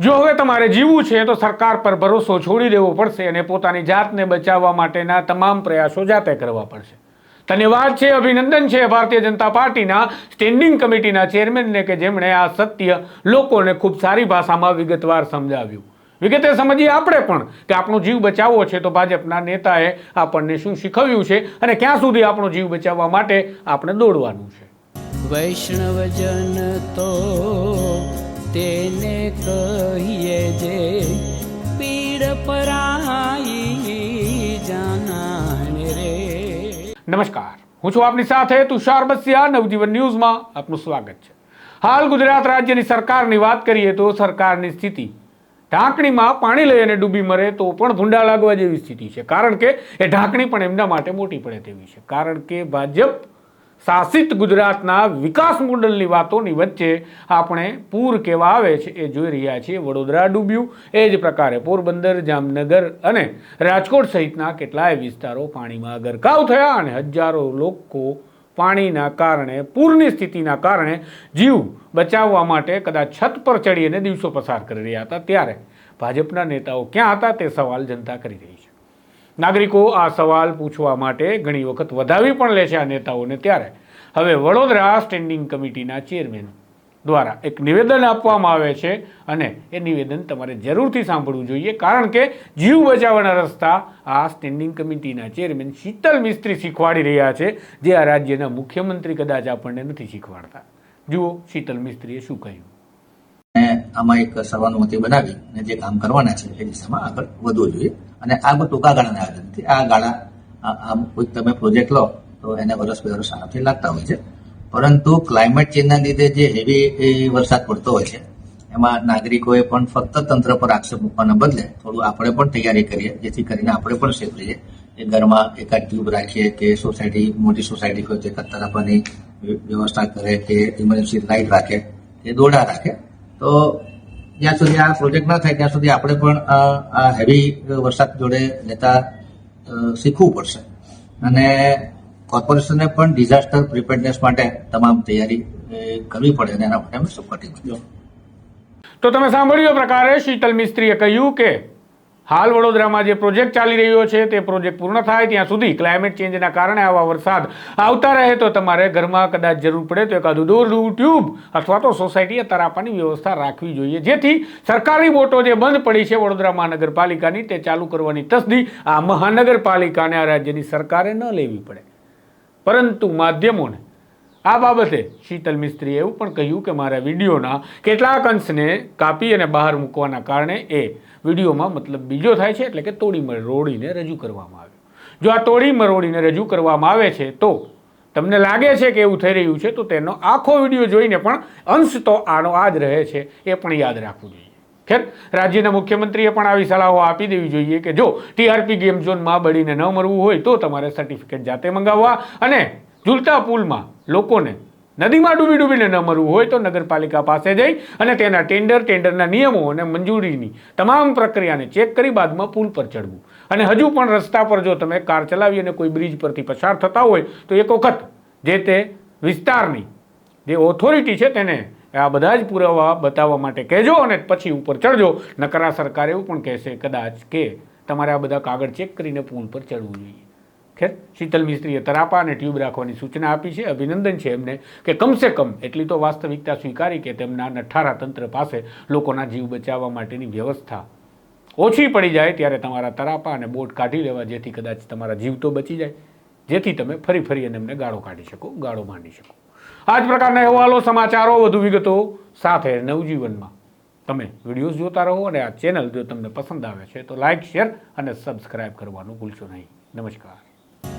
જો હવે તમારે જીવવું છે, તો સરકાર પર ભરોસો છોડી દેવો પડશે અને પોતાની જાતને બચાવવા માટેના તમામ પ્રયાસો જાતે કરવા પડશે. ધન્યવાદ છે, અભિનંદન છે ભારતીય જનતા પાર્ટીના સ્ટેન્ડિંગ કમિટીના ચેરમેનને કે જેમણે આ સત્ય લોકોને ખૂબ સારી ભાષામાં વિગતવાર સમજાવ્યું. વિગતે સમજીએ આપણે પણ કે આપણો જીવ બચાવવો છે, તો ભાજપના નેતાએ આપણને શું શીખવ્યું છે અને ક્યાં સુધી આપણો જીવ બચાવવા માટે આપણે દોડવાનું છે. વૈષ્ણવજન તો તેને કહીએ જે પીડ પરાઈ જાનાને રે. નમસ્કાર. હું છું આપની સાથે તુષાર બસિયા. નવજીવન ન્યૂઝમાં આપનું સ્વાગત છે. હાલ ગુજરાત રાજ્યની સરકારની વાત કરીએ તો સરકારની સ્થિતિ ઢાંકણીમાં પાણી લઈ અને ડૂબી મરે તો પણ ભૂંડા લાગવા જેવી સ્થિતિ છે. કારણ કે એ ઢાંકણી પણ એમના માટે મોટી પડે તેવી છે. કારણ કે ભાજપ શાસિત ગુજરાતના વિકાસ મોડલની વાતોની વચ્ચે આપણે પૂર કેવા આવે છે એ જોઈ રહ્યા છીએ. વડોદરા ડૂબ્યું. એ જ પ્રકારે પોરબંદર, જામનગર અને રાજકોટ સહિતના કેટલાય વિસ્તારો પાણીમાં ગરકાવ થયા અને હજારો લોકો પાણીના કારણે, પૂરની સ્થિતિના કારણે જીવ બચાવવા માટે કદાચ છત પર ચડીને દિવસો પસાર કરી રહ્યા હતા. ત્યારે ભાજપના નેતાઓ ક્યાં હતા તે સવાલ જનતા કરી રહી છે. નાગરિકો આ સવાલ પૂછવા માટે ઘણી વખત વધાવી પણ લે છે આ નેતાઓને ત્યારે. હવે વડોદરા સ્ટેન્ડિંગ કમિટીના ચેરમેન દ્વારા એક નિવેદન આપવામાં આવે છે અને એ નિવેદન તમારે જરૂરથી સાંભળવું જોઈએ, કારણ કે જીવ બચાવવાના રસ્તા આ સ્ટેન્ડિંગ કમિટીના ચેરમેન શીતલ મિસ્ત્રી શીખવાડી રહ્યા છે, જે આ રાજ્યના મુખ્યમંત્રી કદાચ આપણને નથી શીખવાડતા. જુઓ શીતલ મિસ્ત્રીએ શું કહ્યું. આમાં એક સર્વાનુમતિ બનાવી અને જે કામ કરવાના છે એ દિશામાં આગળ વધવું જોઈએ. અને આ બધું ટૂંકા ગાળાના આયોજન નથી આ ગાળા, આ આ કોઈક તમે પ્રોજેક્ટ લો, તો એને વર્ષ બે વર્ષ આરામથી લાગતા હોય છે. પરંતુ ક્લાઇમેટ ચેન્જના લીધે જે હેવી વરસાદ પડતો હોય છે, એમાં નાગરિકોએ પણ ફક્ત તંત્ર પર આક્ષેપ મૂકવાના બદલે થોડું આપણે પણ તૈયારી કરીએ, જેથી કરીને આપણે પણ સેફ રહીએ. એ ઘરમાં એકાદ ટ્યુબ રાખીએ કે સોસાયટી મોટી સોસાયટી હોય તો એકાદ તરફની વ્યવસ્થા કરે કે ઇમરજન્સી લાઇટ રાખે, કે દોરડા રાખે, તો જ્યાં સુધી આ પ્રોજેક્ટ ના થાય, ત્યાં સુધી આપણે પણ આ હેવી વરસાદ જોડે લેતા શીખવું પડશે. અને કોર્પોરેશનને પણ ડિઝાસ્ટર પ્રિપેરનેસ માટે તમામ તૈયારી કરવી પડે અને એના માટે અમે સપોર્ટિંગ તો તમે સાંભળ્યું પ્રકારે શીતલ મિસ્ત્રીએ કહ્યું કે હાલ વડોદરામાં જે પ્રોજેક્ટ ચાલી રહ્યો છે તે પ્રોજેક્ટ પૂર્ણ થાય ત્યાં સુધી ક્લાઇમેટ ચેન્જના કારણે આવા વરસાદ આવતા રહે તો તમારે ઘરમાં કદાચ જરૂર પડે તો એકાદું દૂર ટ્યુબ અથવા તો સોસાયટીએ તરાપાની વ્યવસ્થા રાખવી જોઈએ. જેથી સરકારી બોટો જે બંધ પડી છે વડોદરા મહાનગરપાલિકાની તે ચાલુ કરવાની તસદી આ મહાનગરપાલિકાને આ રાજ્યની સરકારે ન લેવી પડે. પરંતુ માધ્યમોને આ બાબતે શીતલ મિસ્ત્રીએ એવું પણ કહ્યું કે મારા વિડીયોના કેટલાક અંશને કાપી અને બહાર મૂકવાના કારણે એ વિડીયોમાં મતલબ બીજો થાય છે એટલે કે તોડી મરોડીને રજૂ કરવામાં આવ્યો. જો આ તોડી મરોડીને રજૂ કરવામાં આવે છે તો તમને લાગે છે કે એવું થઈ રહ્યું છે તો તેનો આખો વીડિયો જોઈને પણ અંશ તો આનો આ જ રહે છે એ પણ યાદ રાખવું જોઈએ. ખેર, રાજ્યના મુખ્યમંત્રીએ પણ આવી સલાહો આપી દેવી જોઈએ કે જો ટીઆરપી ગેમ ઝોનમાં બળીને ન મરવું હોય તો તમારે સર્ટિફિકેટ જાતે મંગાવવા અને ઝૂલતા પુલમાં લોકોને નદીમાં ડૂબી ડૂબીને ન મરવું હોય તો નગરપાલિકા પાસે જઈ અને તેના ટેન્ડર, ટેન્ડરના નિયમો અને મંજૂરીની તમામ પ્રક્રિયાને ચેક કરી બાદમાં પુલ પર ચડવું. અને હજુ પણ રસ્તા પર જો તમે કાર ચલાવી અને કોઈ બ્રિજ પરથી પસાર થતા હોય તો એક વખત જે તે વિસ્તારની જે ઓથોરિટી છે તેને આ બધા જ પુરાવા બતાવવા માટે કહેજો અને પછી ઉપર ચડજો. નકરા સરકાર એવું પણ કહેશે, કદાચ કે તમારે આ બધા કાગળ ચેક કરીને પુલ પર ચડવું જોઈએ. ખેર, શીતલ મિસ્ત્રીએ તરાપા અને ટ્યુબ રાખવાની સૂચના આપી છે. અભિનંદન છે એમને કે કમસે કમ એટલી તો વાસ્તવિકતા સ્વીકારી કે તેમના નઠારા તંત્ર પાસે લોકોના જીવ બચાવવા માટેની વ્યવસ્થા ઓછી પડી જાય ત્યારે તમારા તરાપા અને બોટ કાઢી લેવા જેથી કદાચ તમારા જીવ તો બચી જાય, જેથી તમે ફરી ફરી અને એમને ગાળો કાઢી શકો, ગાળો માંડી શકો. આ જ પ્રકારના અહેવાલો, સમાચારો, વધુ વિગતો સાથે નવજીવનમાં. તમે વિડીયોઝ જોતા રહો અને આ ચેનલ જો તમને પસંદ આવે છે તો લાઇક શેર અને સબસ્ક્રાઇબ કરવાનું ભૂલશો નહીં. નમસ્કાર.